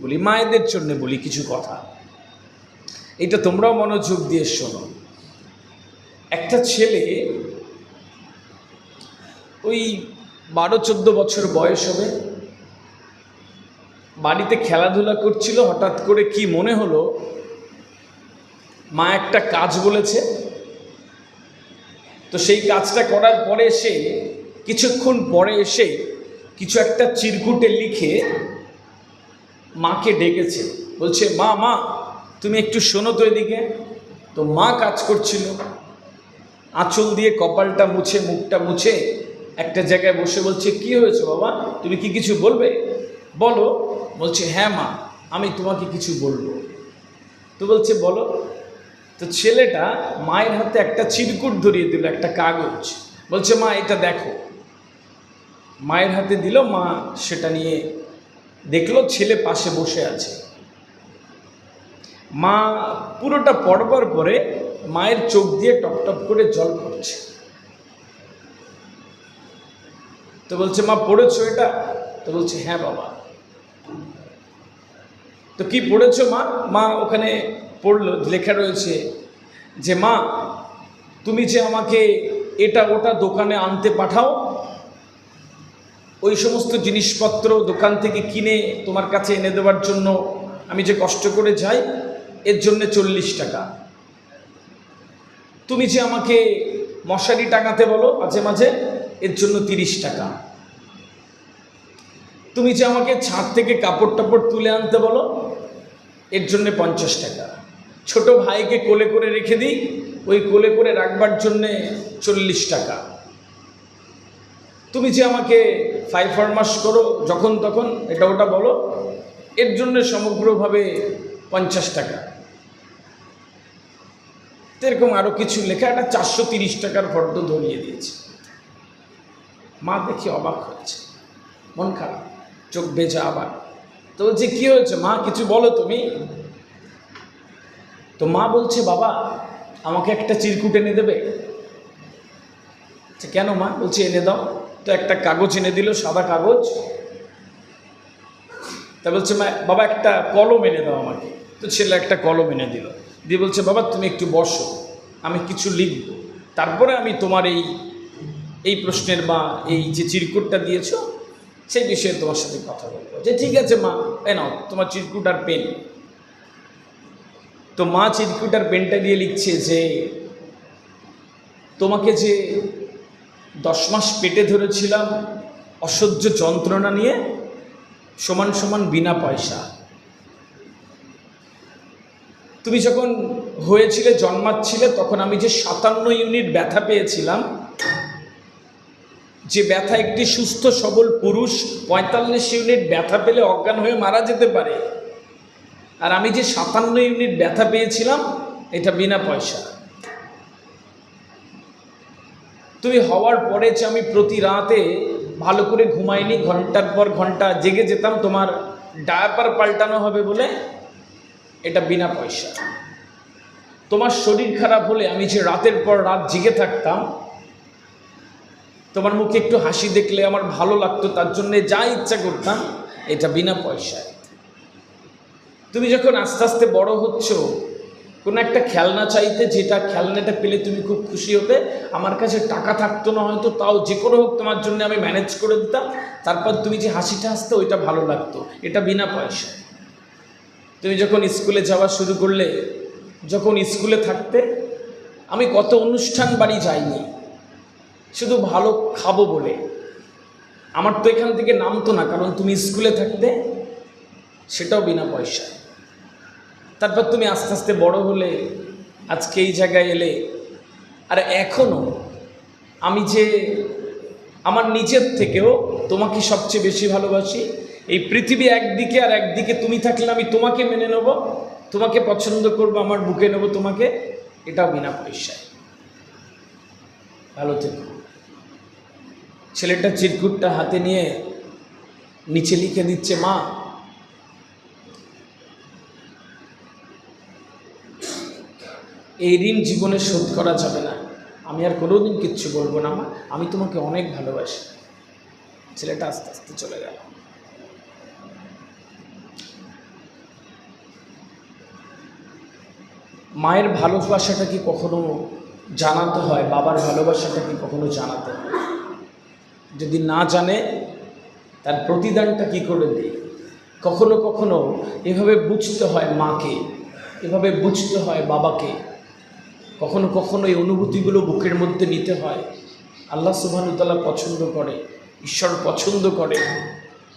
বলি, মায়েদের জন্য বলি কিছু কথা। এটা তোমরাও মনোযোগ দিয়ে শোনো। একটা ছেলে ওই বারো, চোদ্দ বছর বয়স হবে। বাড়িতে খেলাধুলা করছিল, হঠাৎ করে কি মনে হলো, মা একটা কাজ বলেছে। তো সেই কাজটা করার পরে এসে কিছুক্ষণ পরে এসে কিছু একটা চিরকুটে লিখে মাকে ডেকেছে। বলছে, মা মা, তুমি একটু শোনো তো এদিকে। তো মা কাজ করছিল। আঁচল দিয়ে কপালটা মুছে, মুখটা মুছে একটা জায়গায় বসে বলছে, কি হয়েছে বাবা? তুমি কি কিছু বলবে? বলো। বলছে হ্যাঁ মা, আমি তোমাকে কিছু বলব। তো বলছে, বলো। তো ছেলেটা মায়ের হাতে একটা চিরকুট ধরিয়ে দিল, একটা কাগজ। বলছে, মা, এটা দেখো। মায়ের হাতে দিল, মা সেটা নিয়ে দেখল ছেলে পাশে বসে আছে। মা পুরোটা পড়বার পরে মায়ের চোখ দিয়ে টপটপ করে জল পড়ছে। তো বলছে, মা, পড়েছো এটা? তো বলছে হ্যাঁ বাবা। তো কি পড়েছো মা? মা ওখানে পড়ল, লেখা রয়েছে যে, মা, তুমি যে আমাকে এটা ওটা দোকানে আনতে পাঠাও ওই সমস্ত জিনিসপত্র দোকান থেকে কিনে তোমার কাছে এনে দেওয়ার জন্য আমি যে কষ্ট করে যাই, এর জন্য চল্লিশ টাকা। তুমি যে আমাকে মশারি টাঙাতে বলো মাঝে মাঝে, এর জন্য তিরিশ টাকা। তুমি যে আমাকে ছাদ থেকে কাপড় টাপড় তুলে আনতে বলো, এর জন্যে পঞ্চাশ টাকা। ছোট ভাইকে কোলে করে রেখে দিই, ওই কোলে করে রাখবার জন্যে চল্লিশ টাকা। তুমি যে আমাকে ফাইভ ফরমাস করো, যখন তখন এটা ওটা বলো, এর জন্য সমগ্রভাবে পঞ্চাশ টাকা। এরকম আরও কিছু লেখা একটা চারশো তিরিশ টাকার ফর্দ ধরিয়ে দিয়েছে। মা দেখি অবাক হয়েছে। মন খারাপ, চোখ বেজা আবার। তো বলছে, কী হয়েছে মা? কিছু বলো তুমি? তো মা বলছে, বাবা, আমাকে একটা চিরকুট এনে দেবে। কেন মা? বলছে, এনে দাও। তো একটা কাগজ এনে দিল, সাদা কাগজ। তা বলছে, মা, বাবা, একটা কলম এনে দাও আমাকে। তো ছেলে একটা কলম এনে দিল। দিয়ে বলছে, বাবা, তুমি একটু বসো, আমি কিছু লিখব। তারপরে আমি তোমার এই এই প্রশ্নের বা এই যে চিরকুটটা দিয়েছ, সেই বিষয়ে তোমার সাথে কথা বলব। যে, ঠিক আছে, মা এ নাও, তোমার চিরকুট আর পেন। তো মা চিরকুট আর পেনটা দিয়ে লিখছে যে, তোমাকে যে দশ মাস পেটে ধরেছিলাম, অসহ্য যন্ত্রণা নিয়ে সমান সমান বিনা পয়সা। তুমি যখন হয়েছিলে, জন্মাচ্ছিলে, তখন আমি যে সাতান্ন ইউনিট ব্যথা পেয়েছিলাম, যে ব্যথা একটি সুস্থ, সবল পুরুষ পঁয়তাল্লিশ ইউনিট ব্যথা পেলে অজ্ঞান হয়ে মারা যেতে পারে। আর আমি যে সাতান্ন ইউনিট ব্যথা পেয়েছিলাম, এটা বিনা পয়সা। তুমি হওয়ার পরে যে আমি প্রতি রাতে ভালো করে ঘুমাইনি, ঘণ্টার পর ঘণ্টা জেগে যেতাম, তোমার ডায়াপার পাল্টানো হবে বলে এটা বিনা পয়সা। তোমার শরীর খারাপ হলে আমি যে রাতের পর রাত জেগে থাকতাম, তোমার মুখে একটু হাসি দেখলে আমার ভালো লাগতো, তার জন্য যা ইচ্ছা করতাম, এটা বিনা পয়সায়। তুমি যখন আস্তে আস্তে বড় হচ্ছ কোনো একটা খেলনা চাইতে যেটা খেলনাটা পেলে তুমি খুব খুশি হতে আমার কাছে টাকা থাকতো না হয়তো, তাও যে কোনো হোক তোমার জন্য আমি ম্যানেজ করে দিতাম। তারপর তুমি যে হাসিটা হাসতে ওইটা ভালো লাগতো, এটা বিনা পয়সা তুমি যখন স্কুলে যাওয়া শুরু করলে, যখন স্কুলে থাকতে, আমি কত অনুষ্ঠান বাড়ি যাইনি, শুধু ভালো খাব বলে। আমার তো এখান থেকে নামতো না, কারণ তুমি স্কুলে থাকতে সেটাও বিনা পয়সা তারপর তুমি আস্তে আস্তে বড় হলে, আজকে এই জায়গায় এলে, আর এখনও আমি যে আমার নিজের থেকেও তোমাকে সবচেয়ে বেশি ভালোবাসি, এই পৃথিবী একদিকে আর একদিকে তুমি থাকলে আমি তোমাকে মেনে নেব, তোমাকে পছন্দ করব, আমার বুকে নেব তোমাকে, এটাও বিনা পয়সায়। ভালো থেকো। ছেলেটা চিরকুটটা হাতে নিয়ে নিচে লিখে দিচ্ছে, মা এই ঋণ জীবনে শোধ করা যাবে না। আমি আর কোনো দিন কিচ্ছু বলব না, মা। আমি তোমাকে অনেক ভালোবাসি। ছেলেটা আস্তে আস্তে চলে গেল। মায়ের ভালোবাসাটা কি কখনো জানাতে হয়? বাবার ভালোবাসাটা কি কখনো জানাতে হয়? যদি না জানে, তার প্রতিদানটা কি করে দিই? কখনো কখনো এভাবে বুঝতে হয় মাকে, এভাবে বুঝতে হয় বাবাকে। কখনো কখনো এই অনুভূতিগুলো বুকের মধ্যে নিতে হয়। আল্লাহ সুবাহতাল্লাহ পছন্দ করে, ঈশ্বর পছন্দ করে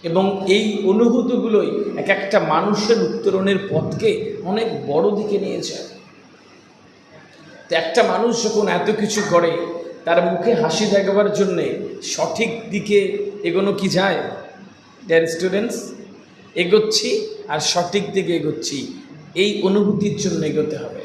এবং এই অনুভূতিগুলোই এক একটা মানুষের উত্তরণের পথকে অনেক বড় দিকে নিয়ে যায়। তো একটা মানুষ যখন এত কিছু করে, তার মুখে হাসি দেখাবার জন্যে সঠিক দিকে এগোনো কি যায়? ডিয়ার স্টুডেন্টস এগোচ্ছি আর সঠিক দিকে এগোচ্ছি। এই অনুভূতির জন্য এগোতে হবে।